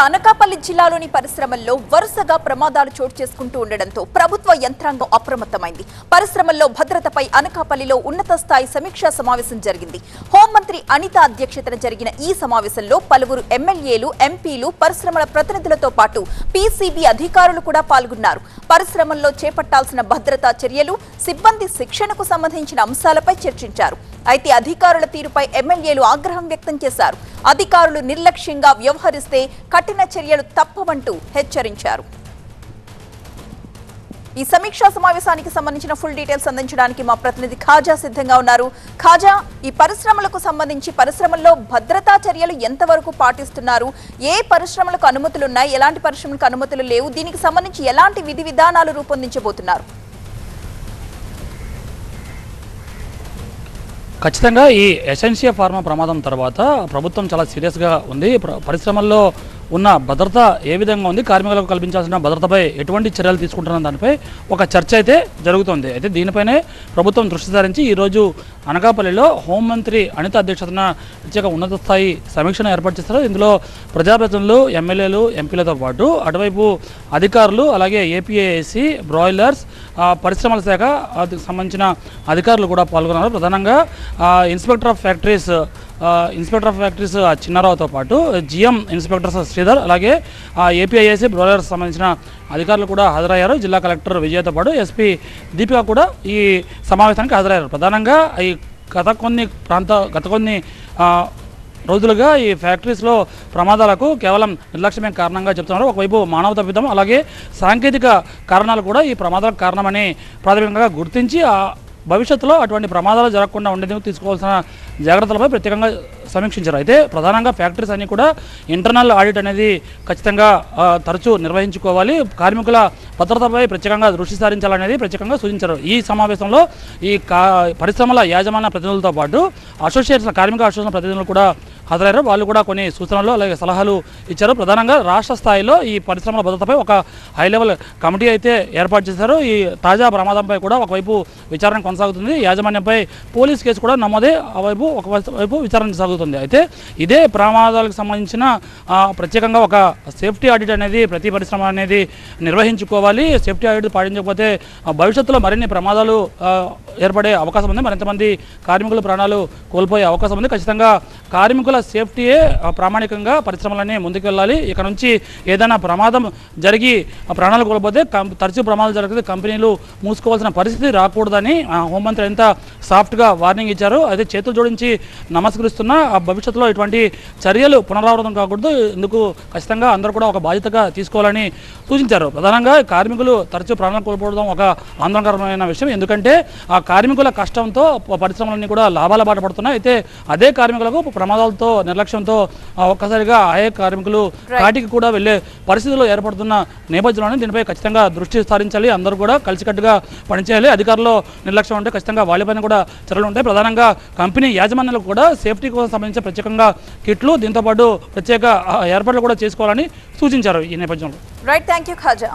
అనకాపల్లి జిల్లాలోని పరిశ్రమల్లో వరుసగా ప్రమాదాలు చోటు చేసుకుంటూ ఉండడంతో ప్రభుత్వ యంత్రాంగం అప్రమత్తమైంది. పరిశ్రమల్లో భద్రతపై అనకాపల్లిలో ఉన్నత స్థాయి సమీక్షా సమావేశం జరిగింది. హోం మంత్రి అనిత అధ్యక్షతన జరిగిన ఈ సమావేశంలో పలువురు ఎమ్మెల్యేలు ఎంపీలు పరిశ్రమల ప్రతినిధులతో పాటు పీసీబీ అధికారులు కూడా పాల్గొన్నారు. పరిశ్రమల్లో చేపట్టాల్సిన భద్రతా చర్యలు సిబ్బంది శిక్షణకు సంబంధించిన అంశాలపై చర్చించారు. అయితే అధికారుల తీరుపై ఎమ్మెల్యేలు ఆగ్రహం వ్యక్తం చేశారు. అధికారులు నిర్లక్ష్యంగా వ్యవహరిస్తే కఠిన చర్యలు తప్పవంటూ హెచ్చరించారు. ఈ సమీక్షా సమావేశానికి సంబంధించిన ఫుల్ డీటెయిల్స్ అందించడానికి మా ప్రతినిధి ఖాజా సిద్ధంగా ఉన్నారు. ఖాజా ఈ పరిశ్రమలకు సంబంధించి పరిశ్రమల్లో భద్రతా చర్యలు ఎంతవరకు పాటిస్తున్నారు? ఏ పరిశ్రమలకు అనుమతులు ఉన్నాయి? ఎలాంటి పరిశ్రమలకు అనుమతులు లేవు? దీనికి సంబంధించి ఎలాంటి విధి విధానాలు రూపొందించబోతున్నారు? ఖచ్చితంగా ఈ ఎసెన్షియా ఫార్మా ప్రమాదం తర్వాత ప్రభుత్వం చాలా సీరియస్గా ఉంది. పరిశ్రమల్లో ఉన్న భద్రత ఏ విధంగా ఉంది? కార్మికులకు కల్పించాల్సిన భద్రతపై ఎటువంటి చర్యలు తీసుకుంటున్న దానిపై ఒక చర్చ అయితే జరుగుతోంది. అయితే దీనిపైనే ప్రభుత్వం దృష్టి సారించి ఈరోజు అనకాపల్లిలో హోంమంత్రి అనిత అధ్యక్షతన ప్రత్యేక ఉన్నత స్థాయి సమీక్షను ఏర్పాటు చేస్తారు ఇందులో ప్రజాప్రతినిధులు ఎమ్మెల్యేలు ఎంపీలతో పాటు అటువైపు అధికారులు అలాగే ఏపీఏఎస్సి బ్రాయిలర్స్ పరిశ్రమల శాఖ సంబంధించిన అధికారులు కూడా పాల్గొన్నారు. ప్రధానంగా inspector of factories inspector of factories ఆ, చిన్నారావుతో పాటు జిఎం ఇన్స్పెక్టర్ శ్రీధర్ అలాగే ఏపీఐఏసీ బ్రోలర్స్ సంబంధించిన అధికారులు కూడా హాజరయ్యారు. జిల్లా కలెక్టర్ విజయతో పాటు ఎస్పీ దీపిక కూడా ఈ సమావేశానికి హాజరయ్యారు. ప్రధానంగా ఈ గత కొన్ని ప్రాంత గత కొన్ని రోజులుగా ఈ ఫ్యాక్టరీస్లో ప్రమాదాలకు కేవలం నిర్లక్ష్యమే కారణంగా చెప్తున్నారు. ఒకవైపు మానవ తప్పిదం అలాగే సాంకేతిక కారణాలు కూడా ఈ ప్రమాదాలకు కారణమని ప్రాథమికంగా గుర్తించి భవిష్యత్తులో అటువంటి ప్రమాదాలు జరగకుండా ఉండేందుకు తీసుకోవాల్సిన జాగ్రత్తలపై ప్రత్యేకంగా సమీక్షించారు. అయితే ప్రధానంగా ఫ్యాక్టరీస్ అన్నీ కూడా ఇంటర్నల్ ఆడిట్ అనేది ఖచ్చితంగా తరచూ నిర్వహించుకోవాలి. కార్మికుల భద్రతపై ప్రత్యేకంగా దృష్టి సారించాలనేది ప్రత్యేకంగా సూచించారు. ఈ సమావేశంలో ఈ కా పరిశ్రమల యాజమాన్య ప్రతినిధులతో పాటు అసోసియేషన్ కార్మిక అసోసియేషన్ ప్రతినిధులు కూడా హాజరయ్యారు. వాళ్ళు కూడా కొన్ని సూచనలు అలాగే సలహాలు ఇచ్చారు. ప్రధానంగా రాష్ట్ర స్థాయిలో ఈ పరిశ్రమల భద్రతపై ఒక హై లెవెల్ కమిటీ అయితే ఏర్పాటు చేశారు. ఈ తాజా ప్రమాదంపై కూడా ఒకవైపు విచారణ కొనసాగుతుంది. యాజమాన్యంపై పోలీస్ కేసు కూడా నమోదే ఆ వైపు ఒక వైపు విచారణ సాగుతుంది అయితే ఇదే ప్రమాదాలకు సంబంధించిన ప్రత్యేకంగా ఒక సేఫ్టీ ఆడిట్ అనేది ప్రతి పరిశ్రమ అనేది నిర్వహించుకోవాలి. సేఫ్టీ ఆడిట్ పాటించకపోతే భవిష్యత్తులో మరిన్ని ప్రమాదాలు ఏర్పడే అవకాశం ఉంది. మరింతమంది కార్మికుల ప్రాణాలు కోల్పోయే అవకాశం ఉంది. ఖచ్చితంగా కార్మికుల సేఫ్టీయే ప్రామాణికంగా పరిశ్రమలన్నీ ముందుకు వెళ్ళాలి ఇక నుంచి ఏదైనా ప్రమాదం జరిగి ఆ ప్రాణాలు కోల్పోతే తరచూ ప్రమాదాలు జరిగితే కంపెనీలు మూసుకోవాల్సిన పరిస్థితి రాకూడదని ఆ, హోంమంత్రి ఎంత సాఫ్ట్గా వార్నింగ్ ఇచ్చారు అయితే చేతులు జోడించి నమస్కరిస్తున్న ఆ భవిష్యత్తులో ఇటువంటి చర్యలు పునరావృతం కాకూడదు. ఇందుకు ఖచ్చితంగా అందరూ కూడా ఒక బాధ్యతగా తీసుకోవాలని సూచించారు. ప్రధానంగా కార్మికులు తరచూ ప్రాణాలు కోల్పోవడం ఒక ఆందోళనకరమైన విషయం. ఎందుకంటే ఆ కార్మికుల కష్టంతో పరిశ్రమలన్నీ కూడా లాభాల బాట పడుతున్నాయి. అయితే అదే కార్మికులకు ప్రమాదాలతో నిర్లక్ష్యంతో ఒక్కసారిగా ఆయే కార్మికులు కాటికి కూడా వెళ్ళే పరిస్థితులు ఏర్పడుతున్న నేపథ్యంలోనే దీనిపై ఖచ్చితంగా దృష్టి సారించాలి. అందరూ కూడా కలిసికట్టుగా పనిచేయాలి. అధికారులు నిర్లక్ష్యం ఉంటే ఖచ్చితంగా వాళ్ళపైన కూడా చర్యలు ఉంటాయి. ప్రధానంగా కంపెనీ యాజమాన్యాలకు కూడా సేఫ్టీ కోసం సంబంధించి ప్రత్యేకంగా కిట్లు దీంతోపాటు ప్రత్యేక ఏర్పాట్లు కూడా చేసుకోవాలని సూచించారు ఈ నేపథ్యంలో. Right thank you Khaja